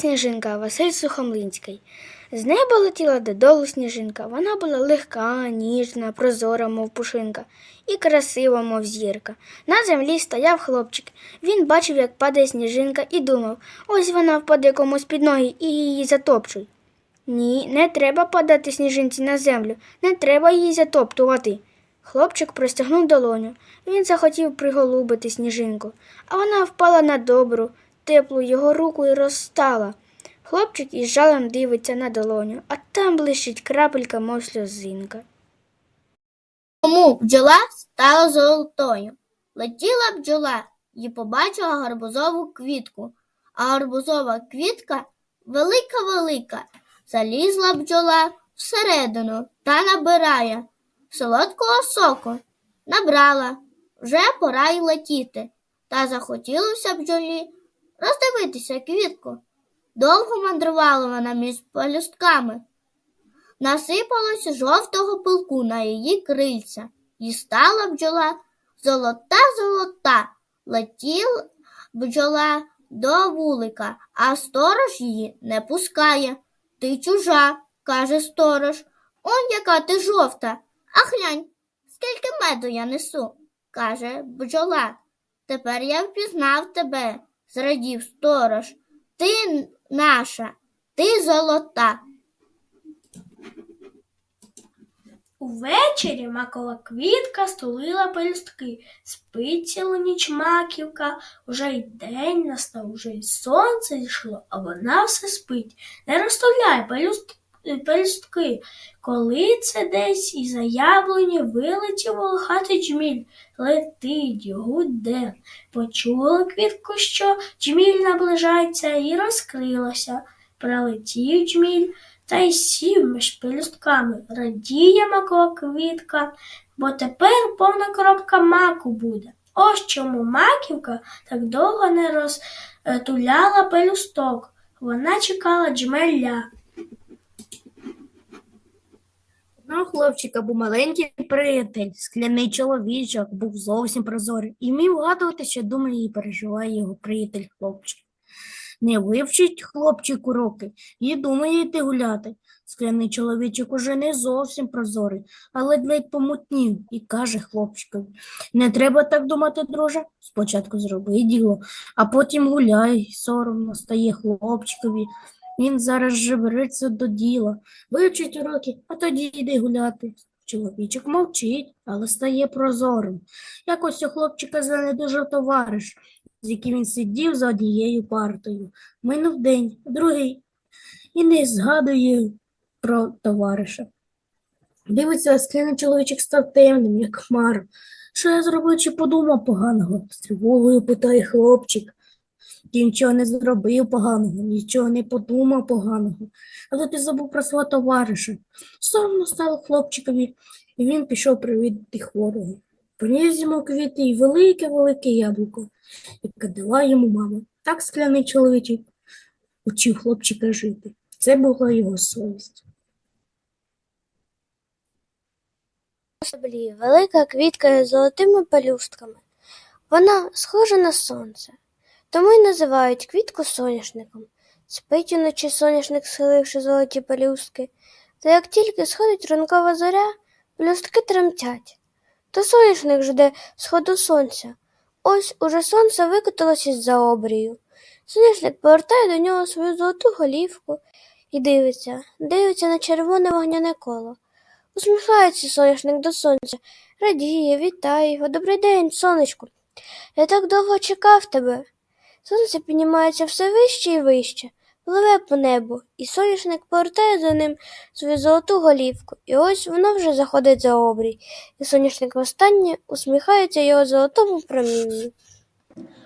сніжинка Василь Сухомлинський. З неба летіла додолу сніжинка. Вона була легка, ніжна, прозора, мов пушинка, і красива, мов зірка. На землі стояв хлопчик. Він бачив, як падає сніжинка, і думав, ось вона впаде комусь під ноги і її затопчуть. Ні, не треба падати сніжинці на землю, не треба її затоптувати. Хлопчик простягнув долоню. Він захотів приголубити сніжинку, а вона впала на добру, теплу його руку і розстала. Хлопчик із жалем дивиться на долоню, а там блищить крапелька, мов сльозинка. Тому бджола стала золотою. Летіла бджола і побачила гарбузову квітку, а гарбузова квітка велика-велика. Залізла бджола всередину та набирає солодкого соку. Набрала, вже пора й летіти. Та захотілося бджолі роздивитися квітку. Довго мандрувала вона між пелюстками. Насипалось жовтого пилку на її крильця, і стала бджола золота золота. Летіла бджола до вулика, а сторож її не пускає. Ти чужа, каже сторож. Он яка ти жовта. А глянь, скільки меду я несу, каже бджола. Тепер я впізнав тебе, зрадів сторож. Ти наша, ти золота. Увечері макова квітка стулила пелюстки, спить цілу ніч маківка, уже й день настав, уже й сонце йшло, а вона все спить. Не розставляй пелюст... пелюстки. Коли це десь із за яблуні вилетів волохатий джміль, летить, гуде. Почула квітку, що джміль наближається, і розкрилася. Прилетів джміль, та й сів між пелюстками. Радіє макова квітка, бо тепер повна коробка маку буде. Ось чому маківка так довго не розтуляла пелюсток. Вона чекала джмеля. Одного хлопчика був маленький приятель, скляний чоловічок, був зовсім прозорий і вмів вгадувати, що думає і переживає його приятель хлопчик. Не вивчить хлопчик уроки і думає йти гуляти. Скляний чоловічок уже не зовсім прозорий, а ледь-ледь помутнів і каже хлопчикові Не треба так думати, друже. Спочатку зроби діло, а потім гуляй. Соромно стає хлопчикові. Він зараз же береться до діла. Вивчить уроки, а тоді йде гуляти. Чоловічок мовчить, але стає прозорим. Якось у хлопчика занедужав товариш, з яким він сидів за однією партою. Минув день, другий, і не згадує про товариша. Дивиться, скляний чоловічок став темним, як хмара. Що я зробив чи подумав поганого? З тривогою питає хлопчик. Ти нічого не зробив поганого, нічого не подумав поганого, але ти забув про свого товариша. Соромно стало хлопчикові, і він пішов привідати хворого. Приніс йому квіти і велике-велике яблуко, яке дала йому мама. Так скляний чоловічок учив хлопчика жити. Це була його совість. велика квітка з золотими пелюстками. Вона схожа на сонце, тому й називають квітку соняшником. Спить уночі соняшник, схиливши золоті пелюстки, та як тільки сходить ранкова зоря, пелюстки тремтять. То соняшник жде сходу сонця. Ось уже сонце викотилось із-за обрію. Соняшник повертає до нього свою золоту голівку і дивиться, дивиться на червоне вогняне коло. Усміхається соняшник до сонця, радіє, вітає його. Добрий день, сонечку. Я так довго чекав тебе. Сонце піднімається все вище і вище, пливе по небу, і соняшник повертає за ним свою золоту голівку, і ось воно вже заходить за обрій, і соняшник востаннє усміхається його золотому промінню.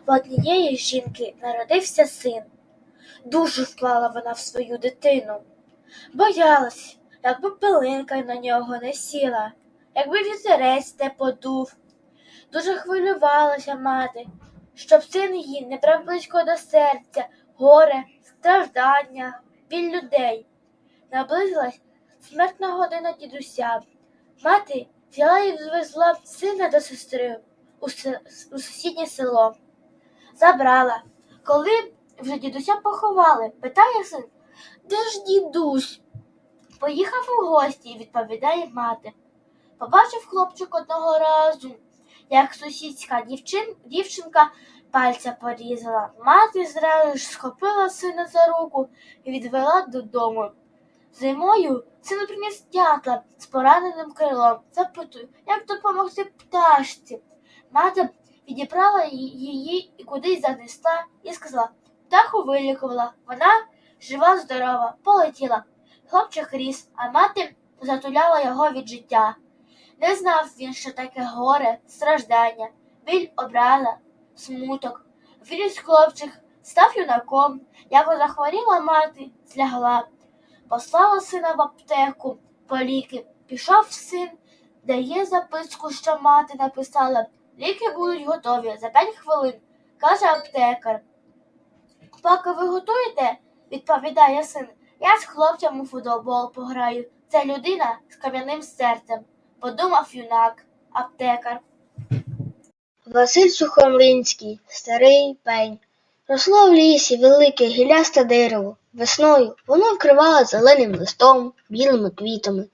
В однієї жінки народився син. Дуже вклала вона в свою дитину. Боялась, якби пилинка на нього не сіла, якби вітерець не подув. Дуже хвилювалася мати, щоб син її не брав близько до серця горе, страждання, біль людей. Наблизилась смертна година дідуся. Мати взяла і звезла сина до сестри у, у сусіднє село забрала. Коли вже дідуся поховали. Питає син, де ж дідусь? Поїхав у гості, відповідає мати. Побачив хлопчик одного разу, як сусідська дівчин, дівчинка пальця порізала. Мати зразу ж схопила сина за руку і відвела додому. Зимою син приніс дятла з пораненим крилом. Запитую, як допомогти пташці. Мати відібрала її і кудись занесла і сказала, птаху вилікувала. Вона жива, здорова, полетіла. Хлопчик ріс, а мати затуляла його від життя. Не знав він, що таке горе, страждання, біль обрала, смуток. Виріс хлопчик, став юнаком, як захворіла мати, злягла. Послала сина в аптеку по ліки. Пішов син, дає записку, що мати написала. Ліки будуть готові за п'ять хвилин, каже аптекар. Поки ви готуєте, відповідає син, я з хлопцем у футбол пограю. Це людина з кам'яним серцем, подумав юнак, аптекар. Василь Сухомлинський, старий пень. Росло в лісі велике гілясте дерево. Весною воно вкривало зеленим листом, білими квітами.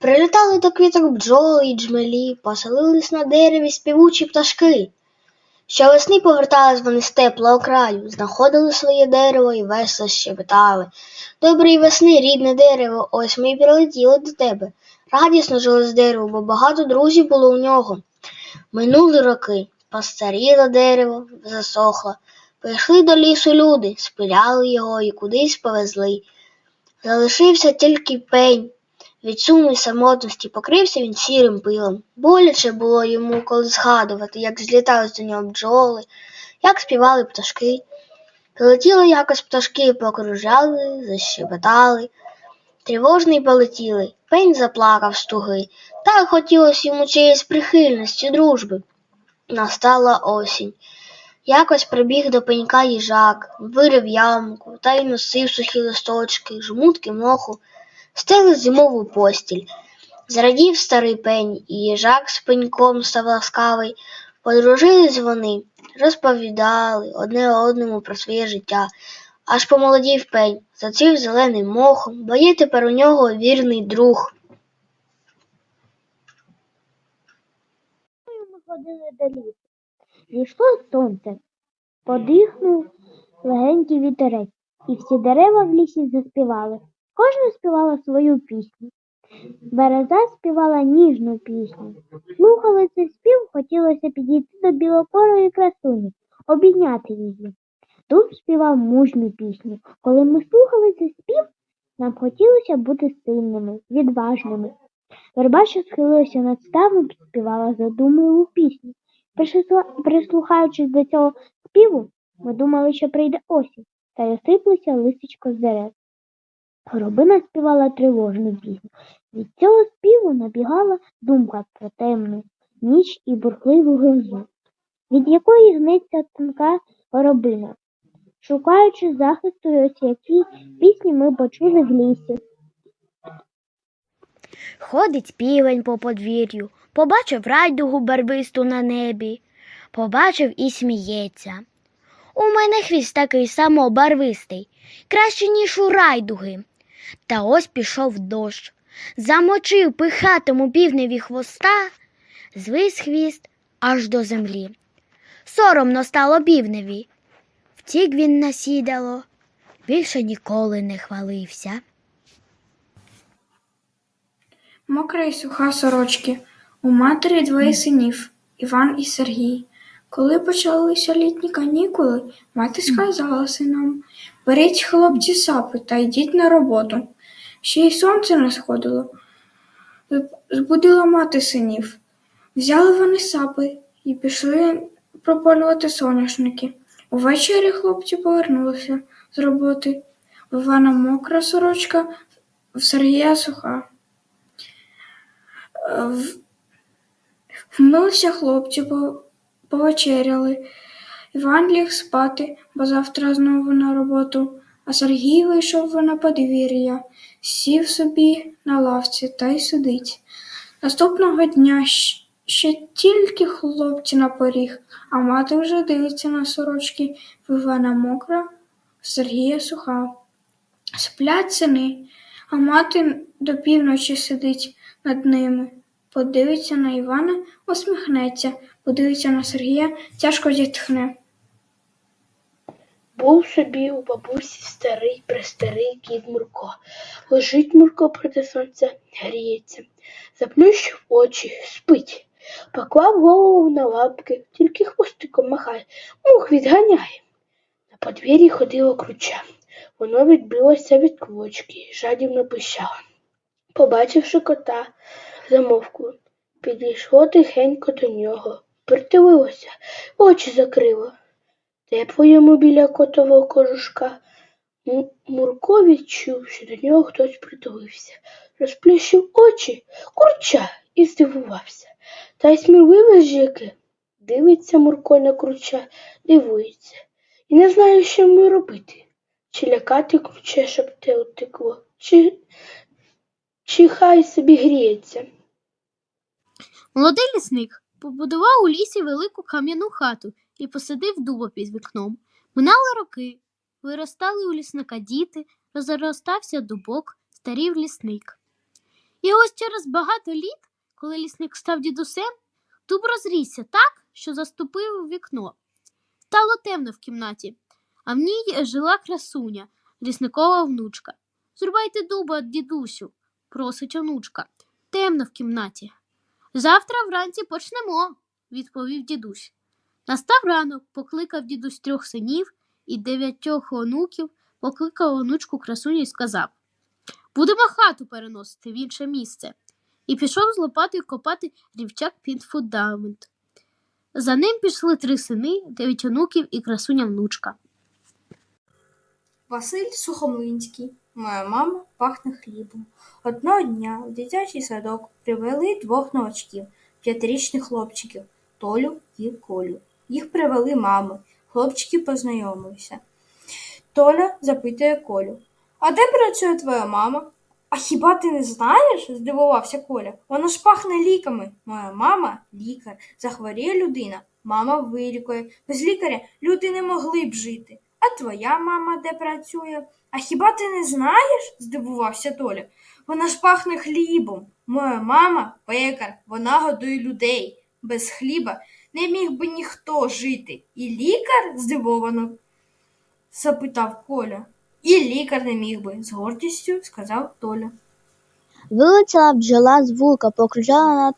Прилітали до квіток бджоли й джмелі, поселились на дереві співучі пташки. Щовесни повертались вони з теплого краю, знаходили своє дерево і весело щебетали. Доброї весни, рідне дерево, ось ми й прилетіли до тебе. Радісно жили з деревом, бо багато друзів було у нього. Минули роки, постаріло дерево, засохло. Прийшли до лісу люди, спиляли його і кудись повезли. Залишився тільки пень. Від суму й самотності покрився він сірим пилом. Боляче було йому, коли згадувати, як злітали до нього бджоли, як співали пташки. Прилетіли якось пташки, покружали, защебетали. Тривожний полетіли, пень заплакав туги. Так хотілося йому чиєїсь прихильності, дружби. Настала осінь. Якось прибіг до пенька їжак, вирив ямку та й носив сухі листочки, жмутки моху, стели зимову постіль. Зрадів старий пень, і їжак з пеньком став ласкавий. Подружились вони, розповідали одне одному про своє життя. Аж помолодів пень, зацвів зеленим мохом, бо є тепер у нього вірний друг. ми ходили до лісу. Зійшло сонце, подихнув легенький вітерець, і всі дерева в лісі заспівали. Кожна співала свою пісню. Береза співала ніжну пісню. Слухали цей спів, хотілося підійти до білокорої красуні, обійняти її. Дуб співав мужню пісню. Коли ми слухали цей спів, нам хотілося бути сильними, відважними. Верба, що схилилася над ставом, співала задумливу пісню. Прислухаючись до цього співу, ми думали, що прийде осінь, та й осиплеться листечко з дерев. Горобина співала тривожну пісню. Від цього співу набігала думка про темну ніч і бурхливу грозу, від якої гнеться тонка горобина. Шукаючи захисту, ось які пісні ми почули в лісі. Ходить півень по подвір'ю, побачив райдугу барвисту на небі, побачив і сміється. У мене хвіст такий само барвистий, краще, ніж у райдуги. Та ось пішов дощ, замочив пихатому півневі хвоста, звис хвіст аж до землі. Соромно стало півневі. Втік він на сідало, більше ніколи не хвалився. Мокра й суха сорочки. У матері двоє синів Іван і Сергій. Коли почалися літні канікули, мати сказала синам Беріть хлопці сапи та йдіть на роботу. Ще й сонце не сходило. Збудила мати синів. Взяли вони сапи і пішли прополювати соняшники. Увечері хлопці повернулися з роботи. В Івана мокра сорочка, в Сергія суха. Е, Вмилися хлопці, повечеряли. Іван ліг спати, бо завтра знову на роботу, а Сергій вийшов на подвір'я, сів собі на лавці та й сидить. Наступного дня ще тільки хлопці на поріг, а мати вже дивиться на сорочки в Івана мокра, Сергія суха. Сплять сини, а мати до півночі сидить над ними. Подивиться на Івана, усміхнеться, подивиться на Сергія, тяжко зітхне. Був собі у бабусі старий престарий кіт Мурко. Лежить Мурко проти сонця, гріється, заплющив очі, спить, поклав голову на лапки, тільки хвостиком махає, мух відганяє. На подвір'ї ходило круча. Воно відбилося від квочки, жадібно пищало. Побачивши кота, замовкло, підійшло тихенько до нього, притулилося, очі закрило. Тепло йому біля котового кожушка. Мурко відчув, що до нього хтось притулився, розплющив очі, курча і здивувався. Та й сміливе ж яке. Дивиться Мурко на курча, дивується. І не знає, що йому робити. Чи лякати курче, щоб те утекло, чи, чи хай собі гріється. Молодий лісник побудував у лісі велику кам'яну хату і посадив дуба під вікном. Минали роки, виростали у лісника діти, розростався дубок, старів лісник. І ось через багато літ, коли лісник став дідусем, дуб розрісся так, що заступив вікно. Стало темно в кімнаті, а в ній жила красуня, лісникова внучка. Зрубайте дуба, дідусю, просить онучка. Темно в кімнаті. Завтра вранці почнемо, відповів дідусь. Настав ранок, покликав дідусь трьох синів і дев'ятьох онуків, покликав онучку красуню і сказав Будемо хату переносити в інше місце. І пішов з лопатою копати рівчак під фундамент. За ним пішли три сини, дев'ять онуків і красуня внучка. Василь Сухомлинський. Моя мама пахне хлібом. Одного дня в дитячий садок привели двох новачків, п'ятирічних хлопчиків Толю і Колю. Їх привели мами. Хлопчики познайомилися. Толя запитує Колю: А де працює твоя мама? А хіба ти не знаєш? здивувався Коля. Вона ж пахне ліками. Моя мама лікар. Захворіє людина. Мама вилікує. Без лікаря люди не могли б жити. А твоя мама де працює? А хіба ти не знаєш? здивувався Толя. Вона ж пахне хлібом. Моя мама пекар, вона годує людей. Без хліба не міг би ніхто жити. І лікар? здивовано запитав Коля. І лікар не міг би, з гордістю сказав Толя. Вилетіла бджола з вулка, покружала над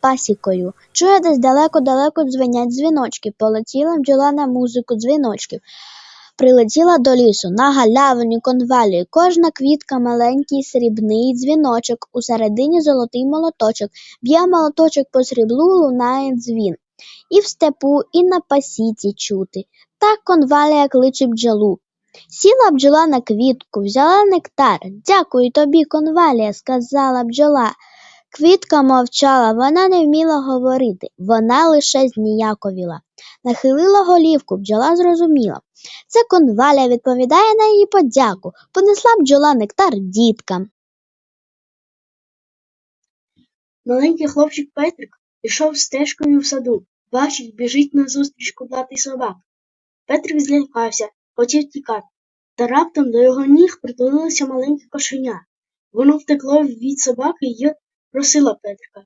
пасікою. Чує десь далеко-далеко дзвенять дзвіночки. Полетіла бджола на музику дзвіночків. Прилетіла до лісу, на галявині конвалії. Кожна квітка маленький срібний дзвіночок, усередині золотий молоточок. Б'є молоточок по сріблу, лунає дзвін. І в степу, і на пасіці чути. Так конвалія кличе бджолу. Сіла бджола на квітку, взяла нектар. Дякую тобі, конвалія, сказала бджола. Квітка мовчала, вона не вміла говорити, вона лише зніяковіла. Нахилила голівку, бджола зрозуміла. Це конвалія відповідає на її подяку. Понесла бджола нектар діткам. Маленький хлопчик Петрик пішов стежкою в саду, бачить, біжить назустріч кудлатий собак. Петрик злякався, хотів тікати, та раптом до його ніг притулилося маленьке кошеня. Воно втекло від собаки й просило Петрика.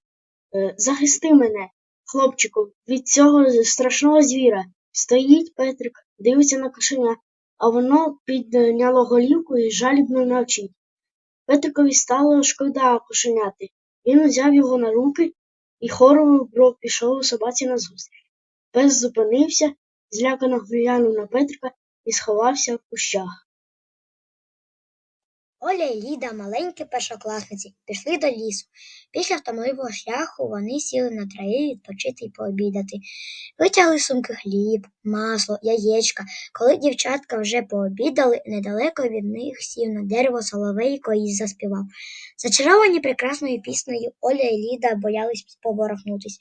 «Е, Захисти мене, хлопчику, від цього страшного звіра. Стоїть Петрик, дивиться на кошеня, а воно підняло голівку і жалібно навчить. Петрикові стало шкода кошеняти. Він узяв його на руки і хором бро пішов у собаці назустріч. Пес зупинився, злякано глянув на Петрика і сховався в кущах. Оля і Ліда, маленькі першокласниці, пішли до лісу. Після втомливого шляху вони сіли на траві відпочити і пообідати. Витягли сумки хліб, масло, яєчка. Коли дівчатка вже пообідали, недалеко від них сів на дерево соловейко і заспівав. Зачаровані прекрасною піснею, Оля і Ліда боялись поворухнутись.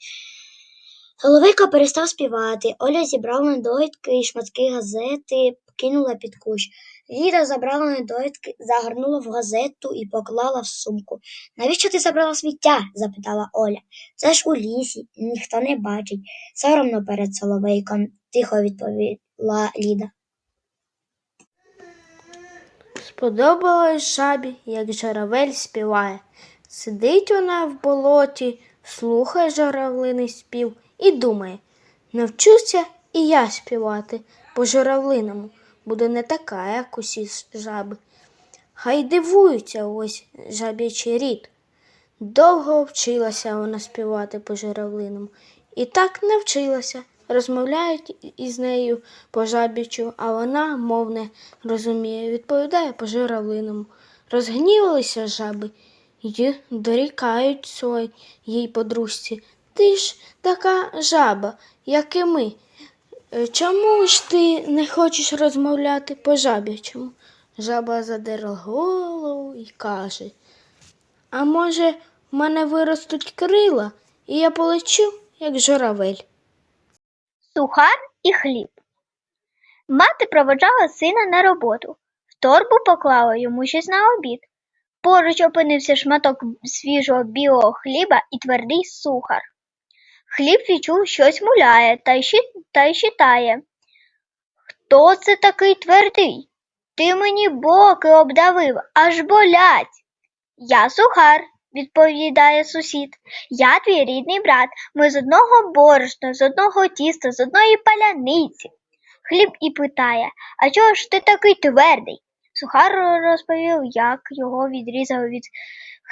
Соловейко перестав співати. Оля зібрала недоїдки і шматки газети, кинула під кущ. Ліда забрала недоїдки, загорнула в газету і поклала в сумку. Навіщо ти забрала сміття? запитала Оля. Це ж у лісі, ніхто не бачить. Соромно перед Соловейком, тихо відповіла Ліда. Подобалось жабі, як журавель співає. Сидить вона в болоті, слухає журавлиний спів і думає, навчуся і я співати по журавлиному, буду не така, як усі жаби. Хай дивуються ось жаб'ячий рід. Довго вчилася вона співати по журавлиному. І так навчилася. Розмовляють із нею по жабічу, а вона, мов не розуміє, відповідає по журавлиному. Розгнівалися жаби й дорікають своїй подружці. Ти ж така жаба, як і ми. Е, Чому ж ти не хочеш розмовляти по жабячому? Жаба задерла голову і каже. А може, в мене виростуть крила, і я полечу, як журавель. Сухар і хліб. Мати проводжала сина на роботу. В торбу поклала йому щось на обід. Поруч опинився шматок свіжого білого хліба і твердий сухар. Хліб відчув, щось муляє та й, щитає. Хто це такий твердий? Ти мені боки обдавив, аж болять. Я сухар, відповідає сусід. Я твій рідний брат. Ми з одного борошна, з одного тіста, з одної паляниці. Хліб і питає, а чого ж ти такий твердий? Сухар розповів, як його відрізали від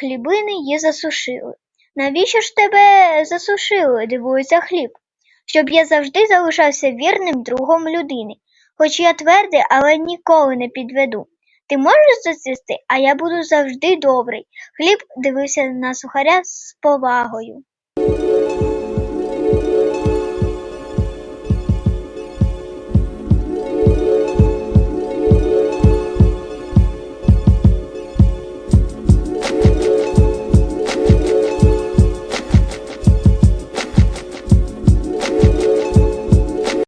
хлібини і засушили. Навіщо ж тебе засушили? дивується хліб. Щоб я завжди залишався вірним другом людини. Хоч я твердий, але ніколи не підведу. Ти можеш зацвісти, а я буду завжди добрий. Хліб дивився на сухаря з повагою.